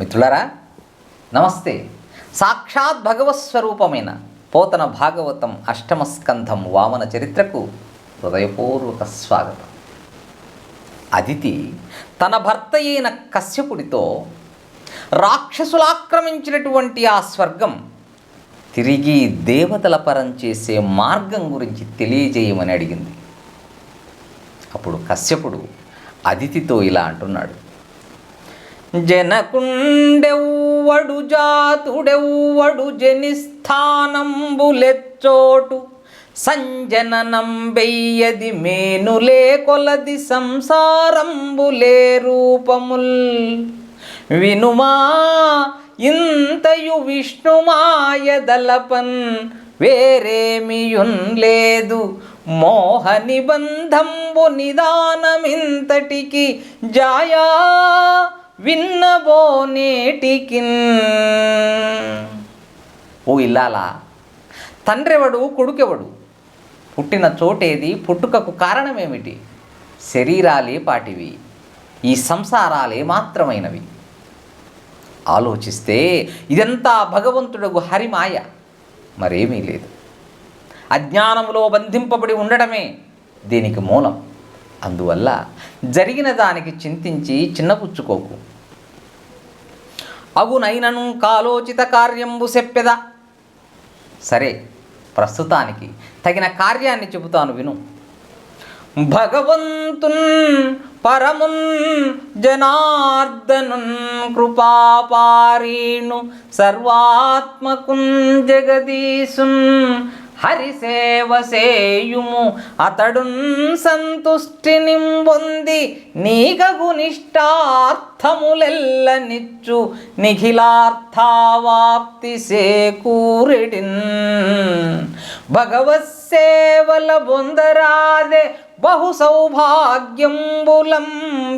మిత్రులారా నమస్తే. సాక్షాత్ భగవత్ స్వరూపమైన పోతన భాగవతం అష్టమ స్కంధం వామన చరిత్రకు హృదయపూర్వక స్వాగతం. అదితి తన భర్త అయిన కశ్యపుడితో రాక్షసులాక్రమించినటువంటి ఆ స్వర్గం తిరిగి దేవతల పరం చేసే మార్గం గురించి తెలియజేయమని అడిగింది. అప్పుడు కశ్యపుడు అదితితో ఇలా అంటున్నాడు. జనకుండెవ్వడు జాతుడెవ్వడు జనిస్థానంబులెచ్చోటు. సంజననంబెయ్యది మేనులే కొలది సంసారంబులే రూపముల్. వినుమా ఇంతయు విష్ణుమాయదలపన్ వేరేమియున్ లేదు మోహ నిబంధంబు నిదానమింతటికి జాయా విన్నబో నేటికిన్. ఓ ఇల్లాలా? తండ్రెవడు కొడుకెవడు? పుట్టిన చోటేది పుట్టుకకు కారణమేమిటి? శరీరాలే పాటివి ఈ సంసారాలే మాత్రమైనవి. ఆలోచిస్తే ఇదంతా భగవంతుడగు హరిమాయ మరేమీ లేదు. అజ్ఞానములో బంధింపబడి ఉండడమే దీనికి మూలం? అందువల్ల జరిగిన దానికి చింతించి చిన్నపుచ్చుకోకు. అగునైనను కాలోచిత కార్యంబు చెప్పెద సరే ప్రస్తుతానికి తగిన కార్యాన్ని చెబుతాను విను. భగవంతున్ పరమున్ జనార్దనున్ కృపాపారీణు సర్వాత్మకున్ జగదీశున్ హరిసేవ సేయుము అతడున్ సంతుష్టిని పొంది నీగగునిష్టార్థములెల్ల నిచ్చు నిఖిలార్థావాప్తి సేకూరిడిన్ భగవత్ సేవల బొందరాదే బహు సౌభాగ్యంబులం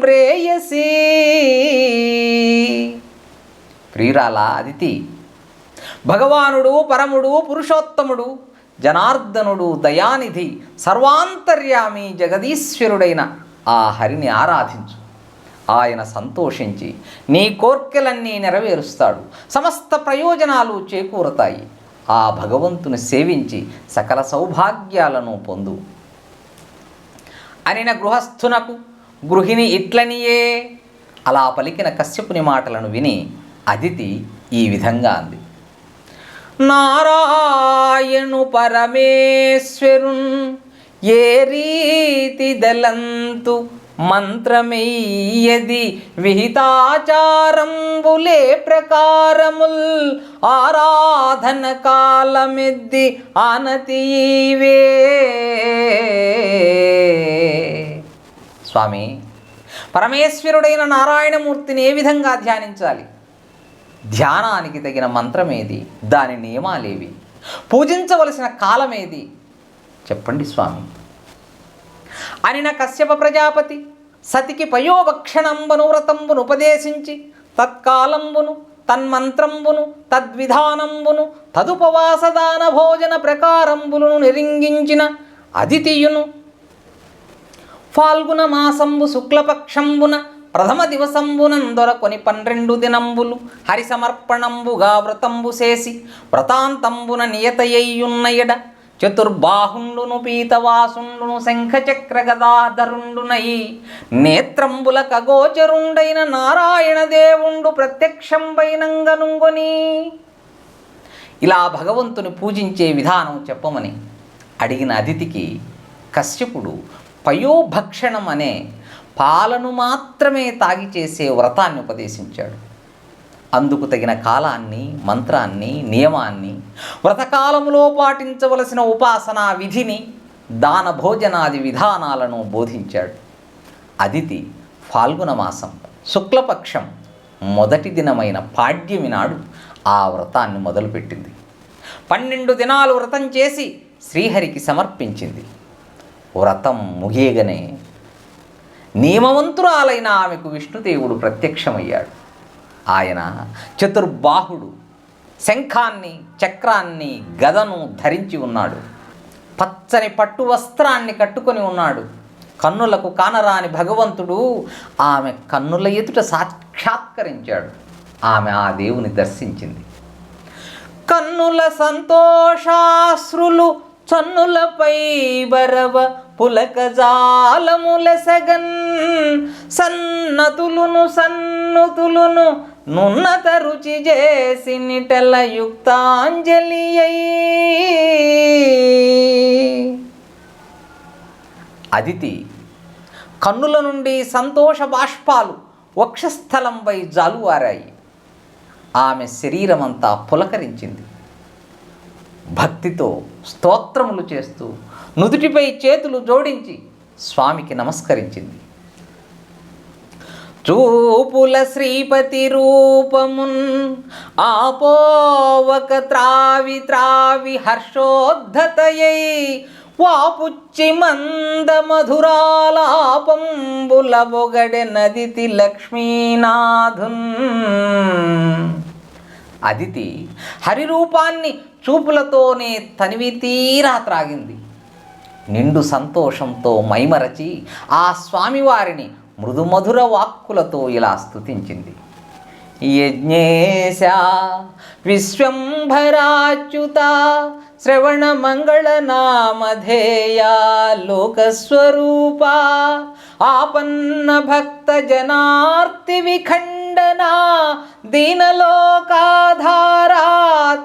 ప్రేయసీ ప్రియురాల అదితి. భగవానుడు పరముడు పురుషోత్తముడు జనార్దనుడు దయానిధి సర్వాంతర్యామి జగదీశ్వరుడైన ఆ హరిని ఆరాధించు. ఆయన సంతోషించి నీ కోర్కెలన్నీ నెరవేరుస్తాడు. సమస్త ప్రయోజనాలు చేకూరతాయి. ఆ భగవంతుని సేవించి సకల సౌభాగ్యాలను పొందు. అనిన గృహస్థునకు గృహిణి ఇట్లనియే అలా పలికిన కశ్యపుని మాటలను విని అదితి ఈ విధంగా అంది. నారాయణు పరమేశ్వరున్ ఏ రీతి దలంతు మంత్రమెయ్యది విహితాచారంబులే ప్రకారముల్ ఆరాధన కాలమిద్ది ఆనతీవే స్వామి పరమేశ్వరుడైన నారాయణమూర్తిని ఏ విధంగా ధ్యానించాలి? ధ్యానానికి తగిన మంత్రమేది? దాని నియమాలేవి? పూజించవలసిన కాలమేది? చెప్పండి స్వామి. అనిన కశ్యప ప్రజాపతి సతికి పయోభక్షణంబును వ్రతంబును ఉపదేశించి తత్కాలంబును తన్మంత్రంబును తద్విధానంబును తదుపవాసదాన భోజన ప్రకారంబులను నిరింగించిన అదితియును. ఫాల్గుణ మాసంబు శుక్లపక్షంబున ప్రథమ దివసంబునందొరకొని పన్నెండు దినంబులు హరి సమర్పణంబుగా వ్రతంబు చేసి వ్రతాంతంబున నియతయ్యున్నయడ చతుర్బాహుండును పీతవాసుండును శంఖచక్ర గదాధరుండునై నేత్రంబుల కగోచరుండైన నారాయణ దేవుండు ప్రత్యక్షంబైనంగనుంగొని. ఇలా భగవంతుని పూజించే విధానం చెప్పమని అడిగిన అతిథికి కశ్యపుడు పయోభక్షణం అనే పాలను మాత్రమే తాగి చేసే వ్రతాన్ని ఉపదేశించాడు. అందుకు తగిన కాలాన్ని మంత్రాన్ని నియమాన్ని వ్రతకాలములో పాటించవలసిన ఉపాసనా విధిని దాన భోజనాది విధానాలను బోధించాడు. అదితి ఫాల్గుణ మాసం శుక్లపక్షం మొదటి దినమైన పాడ్యమి నాడు ఆ వ్రతాన్ని మొదలుపెట్టింది. పన్నెండు దినాలు వ్రతం చేసి శ్రీహరికి సమర్పించింది. వ్రతం ముగియగానే నియమవంతురాలైన ఆమెకు విష్ణుదేవుడు ప్రత్యక్షమయ్యాడు. ఆయన చతుర్బాహుడు శంఖాన్ని చక్రాన్ని గదను ధరించి ఉన్నాడు. పచ్చని పట్టు వస్త్రాన్ని కట్టుకొని ఉన్నాడు. కన్నులకు కానరాని భగవంతుడు ఆమె కన్నుల ఎదుట సాక్షాత్కరించాడు. ఆమె ఆ దేవుని దర్శించింది. కన్నుల సంతోషాశ్రులు సన్నులపై బరవ పులక జాలములెసగన్ సన్నతులును సన్నుతులును నున్నత రుచి చేసి నిటల యుక్తాంజలి అదితి కన్నుల నుండి సంతోష బాష్పాలు వక్షస్థలంపై జాలువారాయి. ఆమె శరీరమంతా పులకరించింది. భక్తితో స్తోత్రములు చేస్తూ నుదుటిపై చేతులు జోడించి స్వామికి నమస్కరించింది. చూపుల శ్రీపతి రూపమున్ ఆపోవక త్రావి త్రావి హర్షోద్ధతయై వాపుచ్చి మంద మధురాలాపంబుల బొగడె నదితి లక్ష్మీనాథున్. అదితి హరిరూపాన్ని చూపులతోనే తనివి తీరా త్రాగింది. నిండు సంతోషంతో మైమరచి ఆ స్వామివారిని మృదుమధుర వాక్కులతో ఇలా స్తుతించింది. యజ్ఞేశ విశ్వంభరాచ్యుత శ్రవణ మంగళ నామధేయ లోకస్వరూప ఆపన్న భక్త జనార్తి విఖండన దీనలోకాధారా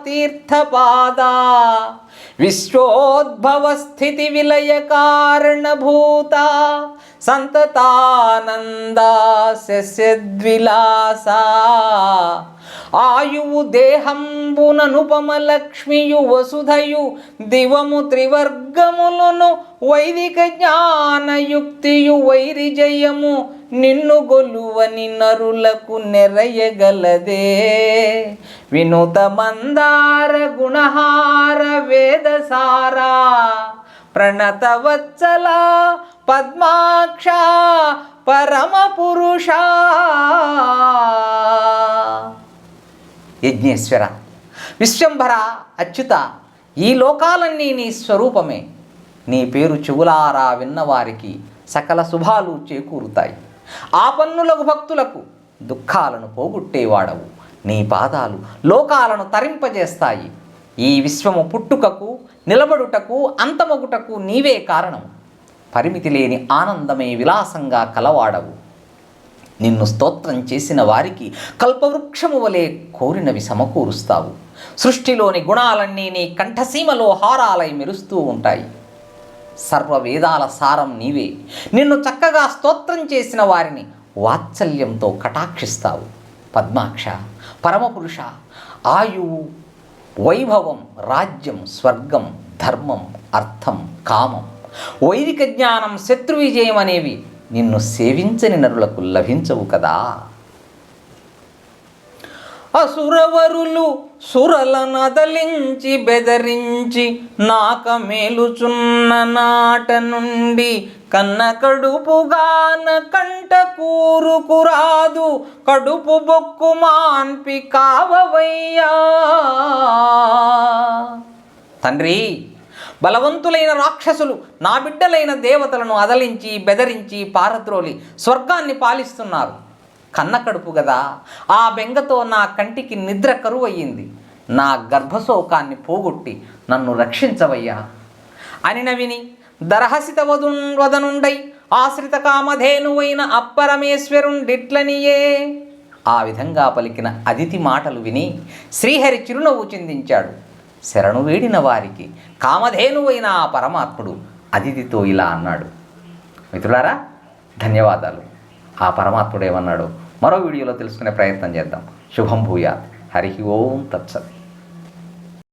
తీర్థపాదా? విశ్వోద్భవ స్థితి విలయ కారణభూత? సంతతానంద శస్యద్విలాస ఆయువు దేహంబుననుపమ లక్ష్మియు వసుధయు దివము త్రివర్గములను వైదిక జ్ఞానయుక్తియు వైరిజయము నిన్ను గొలువని నరులకు నెరయగలదే. వినోద మందార గుణహార వేదసారా ప్రణతవత్సల పద్మాక్ష పరమ పురుష యజ్ఞేశ్వర విశ్వంభర అచ్యుత ఈ లోకాలన్నీ నీ స్వరూపమే. నీ పేరు చెవులారా విన్నవారికి సకల శుభాలు చేకూరుతాయి. ఆపన్నులకు భక్తులకు దుఃఖాలను పోగొట్టేవాడవు. నీ పాదాలు లోకాలను తరింపజేస్తాయి. ఈ విశ్వము పుట్టుకకు నిలబడుటకు అంతమగుటకు నీవే కారణం పరిమితి లేని ఆనందమే విలాసంగా కలవాడవు. నిన్ను స్తోత్రం చేసిన వారికి కల్పవృక్షము వలె కోరినవి సమకూరుస్తావు. సృష్టిలోని గుణాలన్నీ నీ కంఠసీమలో హారాలై మెరుస్తూ ఉంటాయి. సర్వ వేదాల సారం నీవే. నిన్ను చక్కగా స్తోత్రం చేసిన వారిని వాత్సల్యంతో కటాక్షిస్తావు. పద్మాక్ష పరమపురుష ఆయువు వైభవం రాజ్యం స్వర్గం ధర్మం అర్థం కామం. వైదిక జ్ఞానం శత్రు విజయం అనేవి నిన్ను సేవించని నరులకు లభించవు కదా. అసురవరులు సురలనదలించి బెదరించి నాక మేలుచున్న నాట నుండి కన్న కడుపుగాన కంట కూరుకురాదు కడుపు బొక్కు మాన్పి కావవయ్యా. తండ్రి బలవంతులైన రాక్షసులు నా బిడ్డలైన దేవతలను అదలించి బెదరించి పారద్రోలి స్వర్గాన్ని పాలిస్తున్నారు. కన్న కడుపు కదా ఆ బెంగతో నా కంటికి నిద్ర కరువయ్యింది. నా గర్భశోకాన్ని పోగొట్టి నన్ను రక్షించవయ్యా. అని నవిని దరహసిత వదు వదనుండై ఆశ్రిత కామధేనువైన అప్పరమేశ్వరుండిట్లనియే. ఆ విధంగా పలికిన అదితి మాటలు విని శ్రీహరి చిరునవ్వు చిందించాడు. శరణు వేడిన వారికి కామధేనువైన ఆ పరమాత్ముడు అతిథితో ఇలా అన్నాడు. మిత్రులారా ధన్యవాదాలు. ఆ పరమాత్ముడు ఏమన్నాడు? మరో వీడియోలో తెలుసుకునే ప్రయత్నం చేద్దాం. శుభం భూయాత్. హరి ఓం తత్సత్.